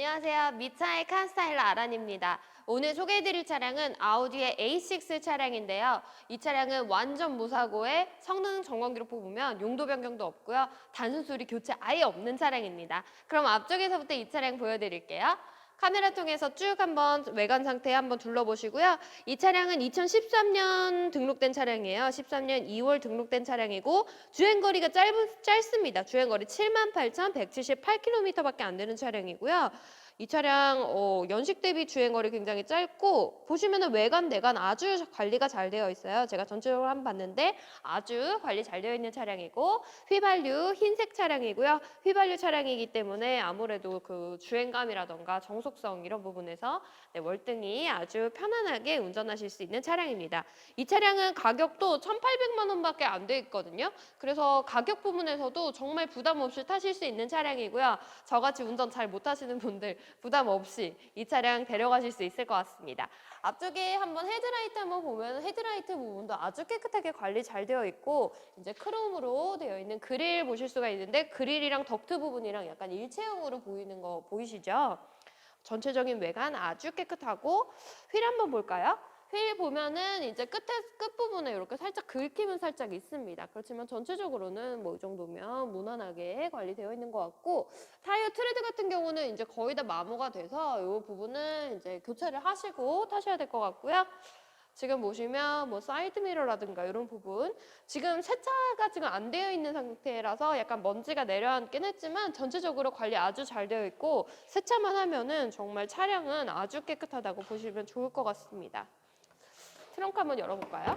안녕하세요. 미차의 칸스타일러 아란입니다. 오늘 소개해드릴 차량은 아우디의 A6 차량인데요. 이 차량은 완전 무사고에 성능 점검 기록 보면 용도 변경도 없고요. 단순 수리 교체 아예 없는 차량입니다. 그럼 앞쪽에서부터 이 차량 보여드릴게요. 카메라 통해서 쭉 한번 외관 상태 한번 둘러보시고요. 이 차량은 2013년 등록된 차량이에요. 13년 2월 등록된 차량이고 주행 거리가 짧, 짧습니다. 주행 거리 78,178km밖에 안 되는 차량이고요. 이 차량 어, 연식 대비 주행거리 굉장히 짧고 보시면은 외관 내관 아주 관리가 잘 되어 있어요. 제가 전체적으로 한 번 봤는데 아주 관리 잘 되어 있는 차량이고 휘발유 흰색 차량이고요. 휘발유 차량이기 때문에 아무래도 그 주행감이라던가 정속성 이런 부분에서 네, 월등히 아주 편안하게 운전하실 수 있는 차량입니다. 이 차량은 가격도 1,800만 원밖에 안 돼 있거든요. 그래서 가격 부분에서도 정말 부담 없이 타실 수 있는 차량이고요. 저같이 운전 잘 못하시는 분들 부담 없이 이 차량 데려가실 수 있을 것 같습니다. 앞쪽에 한번 헤드라이트 한번 보면 헤드라이트 부분도 아주 깨끗하게 관리 잘 되어 있고 이제 크롬으로 되어 있는 그릴 보실 수가 있는데 그릴이랑 덕트 부분이랑 약간 일체형으로 보이는 거 보이시죠? 전체적인 외관 아주 깨끗하고 휠 한번 볼까요? 휠 보면은 이제 끝에 끝 부분에 이렇게 살짝 긁힘은 살짝 있습니다. 그렇지만 전체적으로는 뭐 이 정도면 무난하게 관리되어 있는 것 같고 타이어 트레드 같은 경우는 이제 거의 다 마모가 돼서 이 부분은 이제 교체를 하시고 타셔야 될 것 같고요. 지금 보시면 뭐 사이드 미러라든가 이런 부분 지금 세차가 지금 안 되어 있는 상태라서 약간 먼지가 내려앉긴 했지만 전체적으로 관리 아주 잘 되어 있고 세차만 하면은 정말 차량은 아주 깨끗하다고 보시면 좋을 것 같습니다. 트렁크 한번 열어볼까요?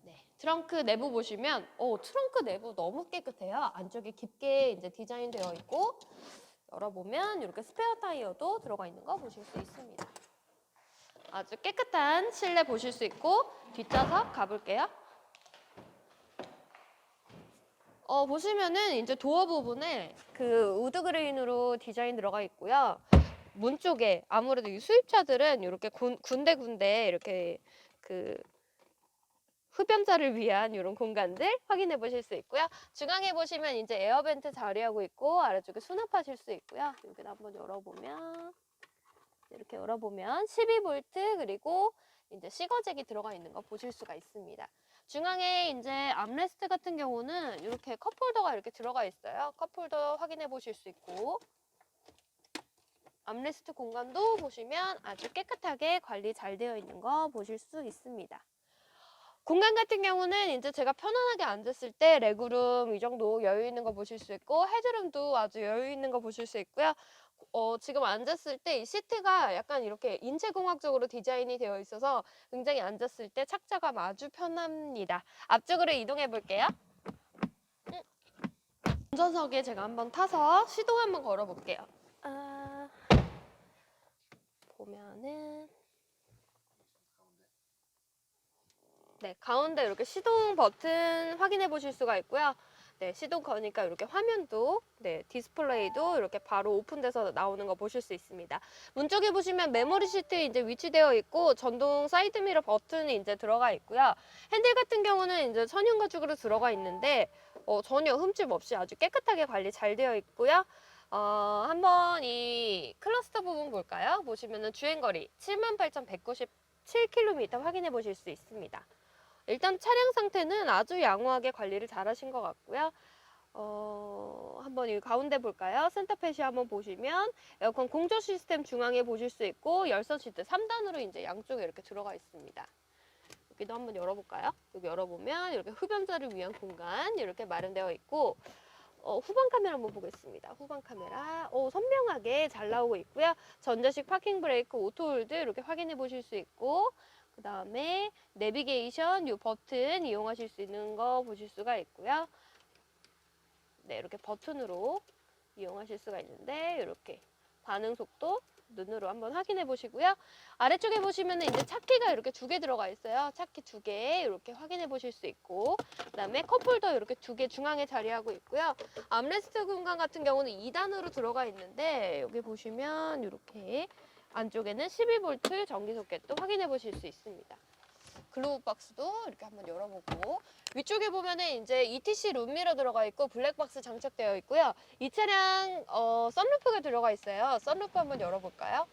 네, 트렁크 내부 보시면 오, 트렁크 내부 너무 깨끗해요. 안쪽에 깊게 이제 디자인되어 있고 열어보면 이렇게 스페어 타이어도 들어가 있는 거 보실 수 있습니다. 아주 깨끗한 실내 보실 수 있고 뒷좌석 가볼게요. 어, 보시면은 이제 도어 부분에 그 우드 그레인으로 디자인 들어가 있고요. 문 쪽에 아무래도 이 수입차들은 이렇게 군, 군데군데 이렇게 그 흡연자를 위한 이런 공간들 확인해 보실 수 있고요. 중앙에 보시면 이제 에어벤트 자리하고 있고 아래쪽에 수납하실 수 있고요. 여기를 한번 열어보면 이렇게 열어보면 12V 그리고 이제 시거잭이 들어가 있는 거 보실 수가 있습니다. 중앙에 이제 암레스트 같은 경우는 이렇게 컵홀더가 이렇게 들어가 있어요. 컵홀더 확인해 보실 수 있고 암레스트 공간도 보시면 아주 깨끗하게 관리 잘 되어 있는 거 보실 수 있습니다. 공간 같은 경우는 이제 제가 편안하게 앉았을 때 레그룸 이 정도 여유 있는 거 보실 수 있고 헤드룸도 아주 여유 있는 거 보실 수 있고요. 어, 지금 앉았을 때 이 시트가 약간 이렇게 인체공학적으로 디자인이 되어 있어서 굉장히 앉았을 때 착자감 아주 편합니다. 앞쪽으로 이동해 볼게요. 음. 운전석에 제가 한번 타서 시동 한번 걸어 볼게요. 아, 보면은 네, 가운데 이렇게 시동 버튼 확인해 보실 수가 있고요. 네, 시동 거니까 이렇게 화면도 네, 디스플레이도 이렇게 바로 오픈돼서 나오는 거 보실 수 있습니다. 문 쪽에 보시면 메모리 시트 이제 위치되어 있고 전동 사이드 미러 버튼이 이제 들어가 있고요. 핸들 같은 경우는 이제 천연 가죽으로 들어가 있는데 어, 전혀 흠집 없이 아주 깨끗하게 관리 잘 되어 있고요. 어, 한번 이 클러스터 부분 볼까요? 보시면은 주행거리 78,197km 확인해 보실 수 있습니다. 일단 차량 상태는 아주 양호하게 관리를 잘 하신 것 같고요. 어, 한번 이 가운데 볼까요? 센터펫이 한번 보시면 에어컨 공조 시스템 중앙에 보실 수 있고 열선 시트 3단으로 이제 양쪽에 이렇게 들어가 있습니다. 여기도 한번 열어볼까요? 여기 열어보면 이렇게 흡연자를 위한 공간 이렇게 마련되어 있고 어, 후방 카메라 한번 보겠습니다. 후방 카메라 오, 선명하게 잘 나오고 있고요. 전자식 파킹 브레이크 오토홀드 이렇게 확인해 보실 수 있고 그 다음에 내비게이션 이 버튼 이용하실 수 있는 거 보실 수가 있고요. 네, 이렇게 버튼으로 이용하실 수가 있는데 이렇게 반응 속도 눈으로 한번 확인해 보시고요. 아래쪽에 보시면 이제 차키가 이렇게 두 개 들어가 있어요. 차키 두 개 이렇게 확인해 보실 수 있고 그다음에 컵홀더 이렇게 두 개 중앙에 자리하고 있고요. 암레스트 공간 같은 경우는 2단으로 들어가 있는데 여기 보시면 이렇게 안쪽에는 12V 전기 소켓도 확인해 보실 수 있습니다. 글로브 박스도 이렇게 한번 열어보고 위쪽에 보면은 이제 ETC 룸미러 들어가 있고 블랙박스 장착되어 있고요. 이 차량 어, 썬루프가 들어가 있어요. 썬루프 한번 열어볼까요?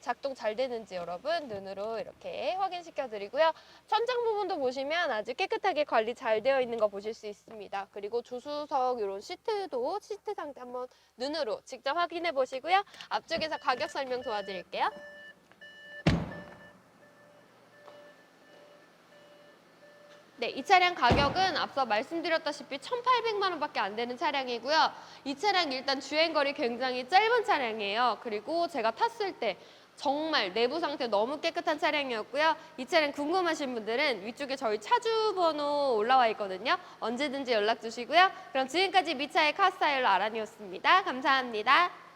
작동 잘 되는지 여러분 눈으로 이렇게 확인시켜 드리고요. 천장 부분도 보시면 아주 깨끗하게 관리 잘 되어 있는 거 보실 수 있습니다. 그리고 조수석 이런 시트도 시트 상태 한번 눈으로 직접 확인해 보시고요. 앞쪽에서 가격 설명 도와드릴게요. 네, 이 차량 가격은 앞서 말씀드렸다시피 1,800만 원밖에 안 되는 차량이고요. 이 차량 일단 주행 거리 굉장히 짧은 차량이에요. 그리고 제가 탔을 때 정말 내부 상태 너무 깨끗한 차량이었고요. 이 차량 궁금하신 분들은 위쪽에 저희 차주 번호 올라와 있거든요. 언제든지 연락 주시고요. 그럼 지금까지 미차의 카스타일러 아란이었습니다. 감사합니다.